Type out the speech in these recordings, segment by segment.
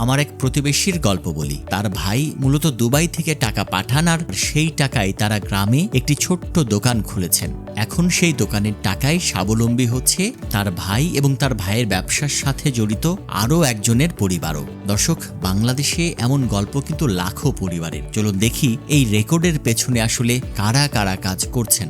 আমার এক প্রতিবেশীর গল্প বলি। তার ভাই মূলত দুবাই থেকে টাকা পাঠান আর সেই টাকায় তারা গ্রামে একটি ছোট্ট দোকান খুলেছেন। এখন সেই দোকানের টাকায় স্বাবলম্বী হচ্ছে তার ভাই এবং তার ভাইয়ের ব্যবসার সাথে জড়িত আরও একজনের পরিবারও। দর্শক, বাংলাদেশে এমন গল্প কিন্তু লাখো পরিবারের। চলুন দেখি এই রেকর্ডের পেছনে আসলে কারা কারা কাজ করছেন।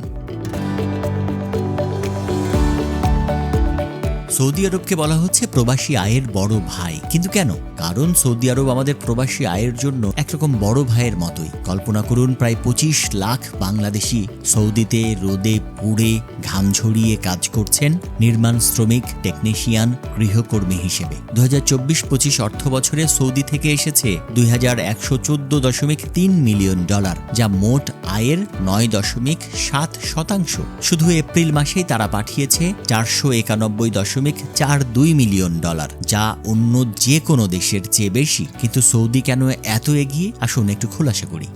সৌদি আরবকে বলা হচ্ছে প্রবাসী আয়ের বড় ভাই। কিন্তু কেন? কারণ সৌদি আরব আমাদের প্রবাসী আয়ের জন্য একরকম বড় ভাইয়ের মতোই। কল্পনা করুন, প্রায় পঁচিশ লাখ বাংলাদেশি সৌদিতে রোদে পুড়ে, ঘাম ঝরিয়ে কাজ করছেন নির্মাণ শ্রমিক টেকনিশিয়ান গৃহকর্মী হিসেবে। দু হাজার চব্বিশ পঁচিশ অর্থ বছরে সৌদি থেকে এসেছে দুই হাজার একশো চোদ্দ দশমিক তিন মিলিয়ন ডলার, যা মোট আয়ের নয় দশমিক সাত শতাংশ। শুধু এপ্রিল মাসেই তারা পাঠিয়েছে চারশো একানব্বই দশমিক চার দুই মিলিয়ন ডলার, যা অন্য যে কোনো দেশের চেয়ে বেশি। কিন্তু সৌদি কেন এত এগিয়ে? আসুন একটু খোলাসা করি।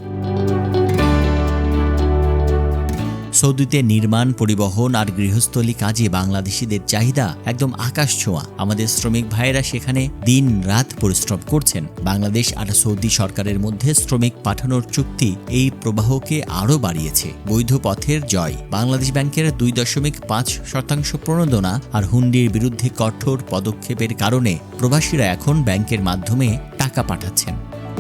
সৌদিতে নির্মাণ, পরিবহন আর গৃহস্থলী কাজে বাংলাদেশিদের চাহিদা একদম আকাশ ছোঁয়া। আমাদের শ্রমিক ভাইয়েরা সেখানে দিন রাত পরিশ্রম করছেন। বাংলাদেশ আর সৌদি সরকারের মধ্যে শ্রমিক পাঠানোর চুক্তি এই প্রবাহকে আরও বাড়িয়েছে। বৈধ পথের জয়। বাংলাদেশ ব্যাংকের দুই দশমিক পাঁচ শতাংশ প্রণোদনা আর হুন্ডির বিরুদ্ধে কঠোর পদক্ষেপের কারণে প্রবাসীরা এখন ব্যাংকের মাধ্যমে টাকা পাঠাচ্ছেন।